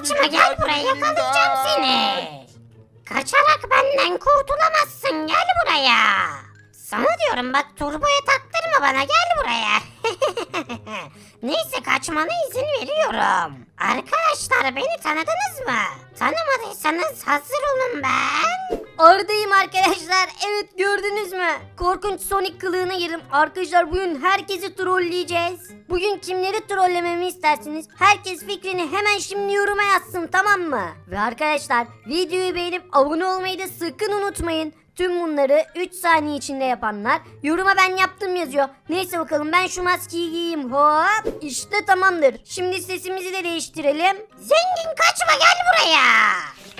Kaçma gel buraya yakalayacağım seni. Kaçarak benden kurtulamazsın gel buraya. Sana diyorum bak turboya taktırma bana gel buraya. Neyse kaçmana izin veriyorum. Arkadaşlar beni tanıdınız mı? Tanımadıysanız hazır olun ben. Oradayım arkadaşlar. Evet gördünüz mü? Korkunç Sonic kılığına girdim. Arkadaşlar bugün herkesi trolleyeceğiz. Bugün kimleri trollememi istersiniz? Herkes fikrini hemen şimdi yoruma yazsın tamam mı? Ve arkadaşlar videoyu beğenip abone olmayı da sakın unutmayın. Tüm bunları 3 saniye içinde yapanlar yoruma ben yaptım yazıyor. Neyse bakalım ben şu maskeyi giyeyim. Hop işte tamamdır. Şimdi sesimizi de değiştirelim. Zengin kaçma gel buraya.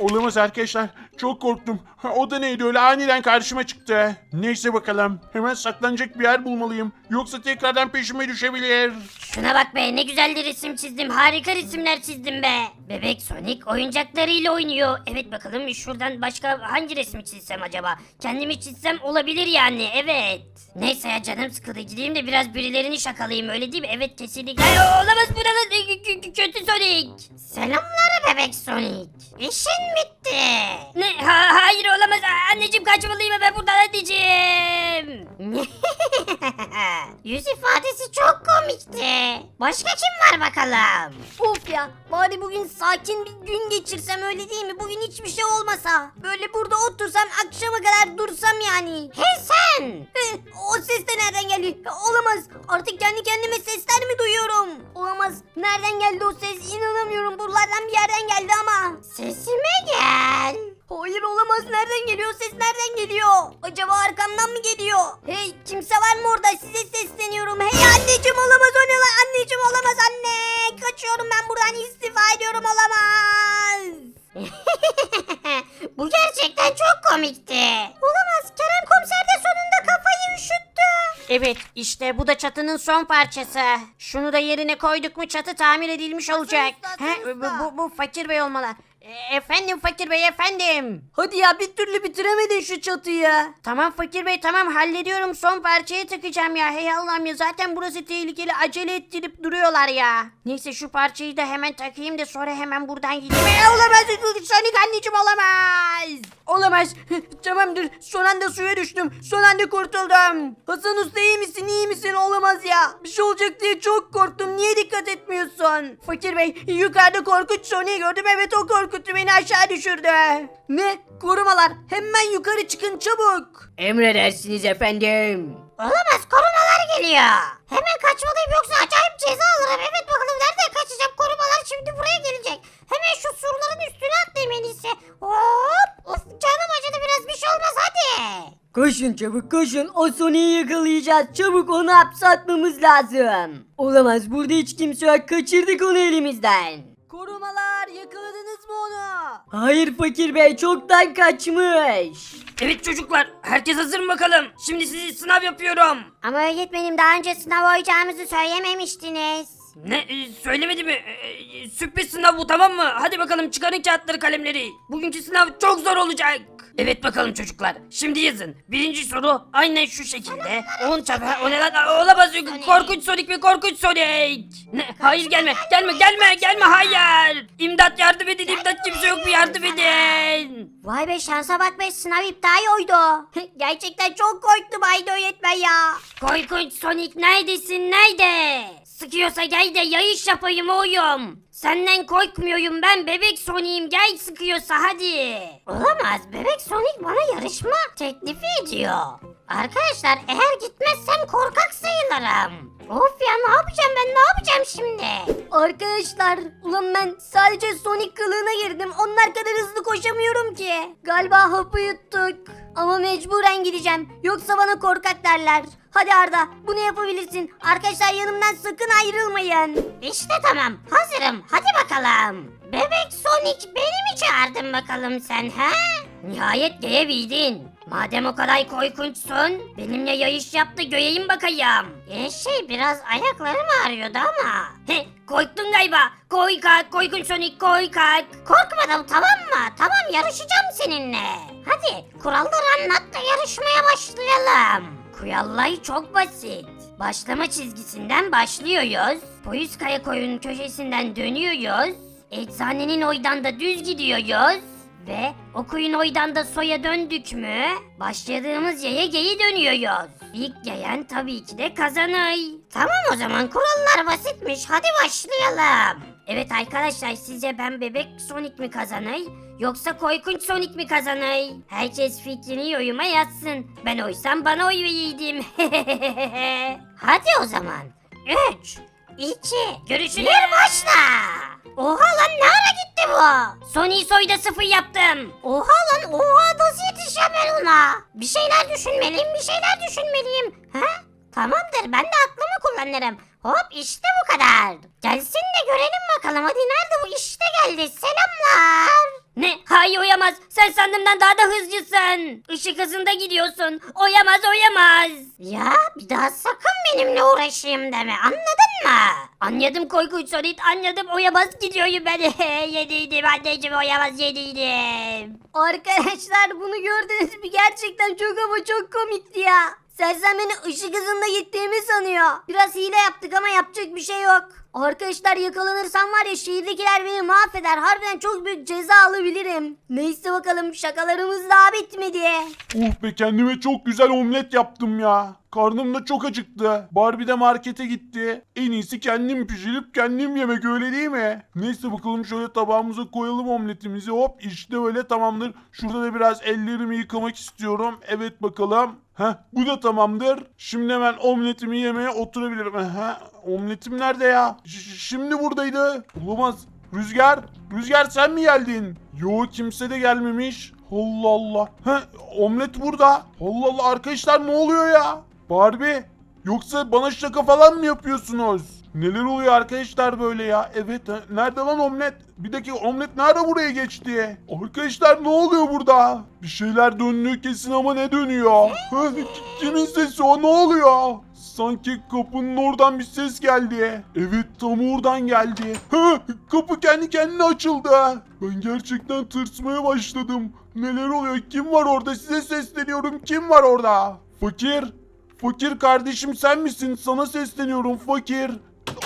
Olamaz arkadaşlar. Çok korktum. O da neydi öyle aniden karşıma çıktı. Neyse bakalım. Hemen saklanacak bir yer bulmalıyım. Yoksa tekrardan peşime düşebilir. Şuna bak be ne güzel de resim çizdim. Harika resimler çizdim be. Bebek Sonic oyuncaklarıyla oynuyor. Evet bakalım şuradan başka hangi resmi çizsem acaba? Kendimi çizsem olabilir yani evet. Neyse ya canım sıkıldı gideyim de biraz birilerini şakalayayım öyle değil mi? Evet kesinlikle. Ay, olamaz kö- kötü Sonic. Selamlar bebek Sonic. İşin bitti. Ne? Anneciğim kaçmalıyım ben buradan anneciğim. Yüz ifadesi çok komikti. Başka kim var bakalım? Of ya bari bugün sakin bir gün geçirsem öyle değil mi? Bugün hiçbir şey olmasa. Böyle burada otursam akşama kadar dursam yani. Hey sen! O ses de nereden geldi? Olamaz. Artık kendi kendime sesler mi duyuyorum? Olamaz. Nereden geldi o ses? İnanamıyorum. Buralardan bir yerden geldi ama. Sesime gel. Hayır olamaz. Nereden geliyor? Ses nereden geliyor? Acaba arkamdan mı geliyor? Hey kimse var mı orada? Size sesleniyorum. Hey anneciğim olamaz o ne lan? Anneciğim olamaz anne. Kaçıyorum ben buradan istifa ediyorum olamaz. Bu gerçekten çok komikti. Olamaz. Kerem komiser de sonunda kafayı üşüttü. Evet işte bu da çatının son parçası. Şunu da yerine koyduk mu çatı tamir edilmiş olacak. usta, He, Hasan bu, bu, bu fakir bey olmalı. E, efendim fakir bey efendim. Hadi ya bir türlü bitiremedin şu çatıyı. Tamam fakir bey tamam hallediyorum son parçayı takacağım ya. Hey Allah'ım ya zaten burası tehlikeli acele ettirip duruyorlar ya. Neyse şu parçayı da hemen takayım da sonra hemen buradan gideyim. Hey, olamaz Sonic anneciğim olamaz. Olamaz. Tamamdır son anda suya düştüm. Son anda kurtuldum. Hasan Usta iyi misin iyi misin olamaz ya. Bir şey olacak diye çok korktum niye dikkat etmiyorsun? Fakir bey yukarıda korkunç Sonic'i gördüm evet o korkuttu beni aşağı düşürdü. Ne? Korumalar hemen yukarı çıkın çabuk. Emredersiniz efendim. Olamaz korumalar geliyor. Hemen kaçmalıyım yoksa acayip ceza alırım. Evet bakalım nereden kaçacağım korumalar şimdi buraya gelecek. Hemen şu surların üstüne atlayayım en iyisi. Hop. Of canım acıdı biraz bir şey olmaz hadi. Koşun çabuk koşun o Sonic'i yakalayacağız çabuk onu hapse atmamız lazım. Olamaz burada hiç kimse yok kaçırdık onu elimizden. Korumalar yakaladınız? Hayır fakir bey çoktan kaçmış. Evet çocuklar, herkes hazır mı bakalım? Şimdi sizi sınav yapıyorum. Ama öğretmenim daha önce sınav oyacağımızı söylememiştiniz. Ne, e, söylemedi mi? E, e, sürpriz sınav bu tamam mı? Hadi bakalım çıkarın kağıtları kalemleri. Bugünkü sınav çok zor olacak. Evet bakalım çocuklar. Şimdi yazın. Birinci soru aynen şu şekilde. 10 çarpı... O ne lan? Aa, Olamaz. Korkunç Sonic mi? Korkunç Sonic. Ne? Hayır gelme. Gelme gelme gelme. Hayır. İmdat yardım edin. İmdat kimse yok mu? Yardım edin. Vay be şansa bak be sınav iptal oydu. Gerçekten çok korktum Ayda öğretmen ya. Korkunç Sonic neredesin nerede? Sıkıyorsa gel de yayış yapayım oğlum. Senden korkmuyorum ben bebek Sonic'im gel sıkıyorsa hadi. Olamaz bebek Sonic bana yarışma teklifi ediyor. Arkadaşlar eğer gitmezsem korkak sayılırım. Of ya ne yapacağım ben ne yapacağım şimdi? Arkadaşlar ulan ben sadece Sonic kılığına girdim. Onlar kadar hızlı koşamıyorum ki. Galiba hapı yuttuk. Ama mecburen gideceğim. Yoksa bana korkak derler. Hadi Arda bunu yapabilirsin. Arkadaşlar yanımdan sakın ayrılmayın. İşte tamam hazırım hadi bakalım. Bebek Sonic beni mi çağırdın bakalım sen ha? Nihayet gelebildin. Madem o kadar korkunçsun benimle yayış yaptı göreyim bakayım. E şey biraz ayaklarım ağrıyordu ama. He, korktun galiba. Koy kalk korkunç Sonic koy kalk. Korkmadım tamam mı? Tamam yarışacağım seninle. Hadi kuralları anlat da yarışmaya başlayalım. Kurallar çok basit. Başlama çizgisinden başlıyoruz. Polis kaya koyunun köşesinden dönüyoruz. eczanenin oydan da düz gidiyoruz. Ve okuyun oydan da soya döndük mü? Başladığımız yere geri dönüyoruz. İlk gelen tabii ki de kazanır. Tamam o zaman kurallar basitmiş. Hadi başlayalım. Evet arkadaşlar sizce ben bebek Sonic mi kazanır? Yoksa korkunç Sonic mi kazanır? Herkes fikrini yoruma yazsın. Ben oysam bana oy verirdim. Hadi o zaman. 3, 2, görüşürüz. Bir başla. Oha lan ne ara gitti bu? Sony soyda sıfır yaptım. Oha lan oha nasıl yetişeceğim ben ona? Bir şeyler düşünmeliyim bir şeyler düşünmeliyim. Ha? Tamamdır ben de aklımı kullanırım. Hop işte bu kadar. Gelsin de görelim bakalım hadi nerede bu işte geldi selamlar. Ne? Hayır oyamaz. Sen sandığımdan daha da hızlısın. Işık hızında gidiyorsun. Oyamaz oyamaz. Ya bir daha sakın benimle uğraşayım deme anladın mı? Anladım korkunç Sonic anladım oyamaz gidiyorum ben. yediydim anneciğim oyamaz yediydim. Arkadaşlar bunu gördünüz mü? Gerçekten çok ama çok komikti ya. Sersem beni ışık hızında gittiğimi sanıyor. Biraz hile yaptık ama yapacak bir şey yok. Arkadaşlar yakalanırsam var ya şehirdekiler beni mahveder. Harbiden çok büyük ceza alabilirim. Neyse bakalım şakalarımız daha bitmedi. Oh be kendime çok güzel omlet yaptım ya. Karnım da çok acıktı. Barbie de markete gitti. En iyisi kendim pişirip kendim yemek öyle değil mi? Neyse bakalım şöyle tabağımıza koyalım omletimizi. Hop işte öyle tamamdır. Şurada da biraz ellerimi yıkamak istiyorum. Evet bakalım. Heh bu da tamamdır. Şimdi hemen omletimi yemeye oturabilirim. Heh, omletim nerede ya? Ş- şimdi buradaydı. Olamaz. Rüzgar, Rüzgar sen mi geldin? Yo kimse de gelmemiş. Allah Allah. He, omlet burada. Allah Allah arkadaşlar ne oluyor ya? Barbie yoksa bana şaka falan mı yapıyorsunuz? Neler oluyor arkadaşlar böyle ya? Evet he, nerede lan omlet? Bir dakika omlet nerede buraya geçti? Arkadaşlar ne oluyor burada? Bir şeyler dönüyor kesin ama ne dönüyor? Kimin sesi o ne oluyor? Sanki kapının oradan bir ses geldi. Evet tam oradan geldi. Kapı kendi kendine açıldı. Ben gerçekten tırsmaya başladım. Neler oluyor? Kim var orada? Size sesleniyorum. Kim var orada? Fakir. Fakir kardeşim sen misin? Sana sesleniyorum fakir.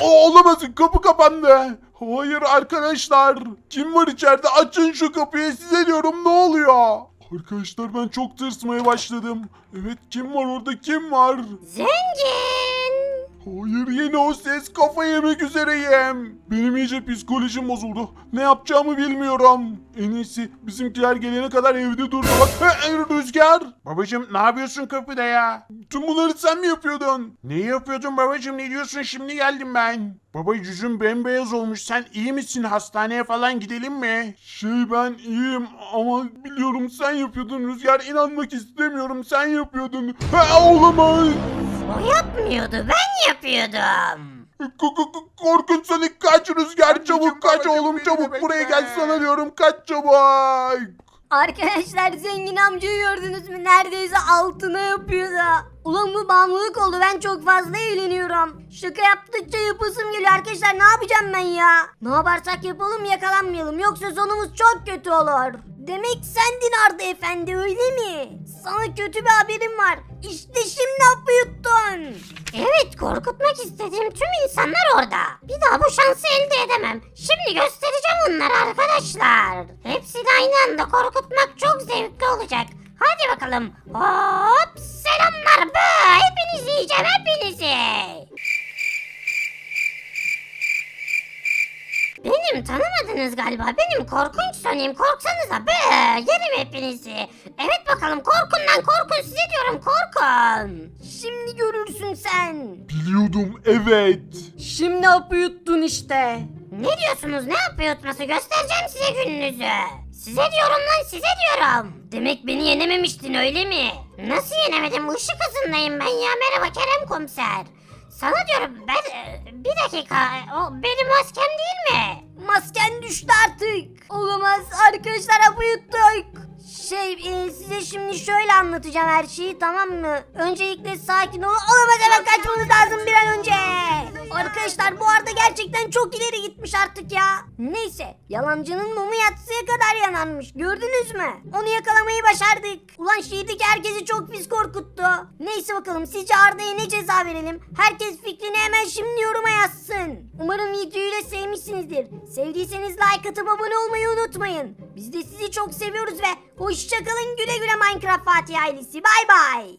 O olamaz kapı kapandı. Hayır arkadaşlar. Kim var içeride? Açın şu kapıyı size diyorum ne oluyor? Arkadaşlar ben çok tırsmaya başladım. Evet kim var orada kim var? Zengin. Hayır yine o ses kafa yemek üzereyim. Benim iyice psikolojim bozuldu. Ne yapacağımı bilmiyorum. En iyisi bizimkiler gelene kadar evde durmak. Rüzgar. Babacım ne yapıyorsun kapıda ya? Tüm bunları sen mi yapıyordun? Neyi yapıyordun babacım ne diyorsun şimdi geldim ben. Baba yüzün bembeyaz olmuş sen iyi misin hastaneye falan gidelim mi? Şey ben iyiyim ama biliyorum sen yapıyordun Rüzgar inanmak istemiyorum sen yapıyordun. He, olamaz. O yapmıyordu ben yapıyordum. K- k- k- Korkunç Sonic kaç rüzgar çabuk kaç oğlum çabuk buraya gel sana diyorum kaç çabuk. Arkadaşlar zengin amcayı gördünüz mü? Neredeyse altına yapıyordu. Ulan bu bağımlılık oldu. Ben çok fazla eğleniyorum. Şaka yaptıkça yapasım geliyor arkadaşlar. Ne yapacağım ben ya? Ne yaparsak yapalım yakalanmayalım. Yoksa sonumuz çok kötü olur. Demek sendin Arda Efendi öyle mi? Sana kötü bir haberim var. İşte şimdi hapı yuttun. Evet korkutmak istediğim tüm insanlar orada. Bir daha bu şansı elde edemem. Şimdi göstereceğim onlara arkadaşlar. Hepsini aynı anda korkutmak çok zevkli olacak. Hadi bakalım. Hop selamlar be. Hepinizi yiyeceğim hepinizi. Benim tanımadınız galiba. Benim korkunç Sonic'im. Korksanıza be. Yerim hepinizi. Evet bakalım korkun lan korkun. Size diyorum korkun. Şimdi görürsün sen. Biliyordum evet. Şimdi hapı yuttun işte. Ne diyorsunuz? Ne yapıyor yutması? Göstereceğim size gününüzü. Size diyorum lan size diyorum. Demek beni yenememiştin öyle mi? Nasıl yenemedim? Işık hızındayım ben ya. Merhaba Kerem komiser. Sana diyorum ben e, bir dakika o benim maskem değil mi? Masken düştü artık. Olamaz arkadaşlar hapı yuttuk. Şey e, size şimdi şöyle anlatacağım her şeyi tamam mı? Öncelikle sakin olun. Olamaz hemen kaçmamız lazım bir an önce. Arkadaşlar bu Arda gerçekten çok ileri gitmiş artık ya. Neyse yalancının mumu yatsıya kadar yanarmış gördünüz mü? Onu yakalamayı başardık. Ulan şehirdeki herkesi çok pis korkuttu. Neyse bakalım sizce Arda'ya ne ceza verelim? Herkes fikrini hemen şimdi yoruma yazsın. Umarım videoyu da sevmişsinizdir. Sevdiyseniz like atıp abone olmayı unutmayın. Biz de sizi çok seviyoruz ve hoşçakalın güle güle Minecraft Fatih ailesi. Bay bay.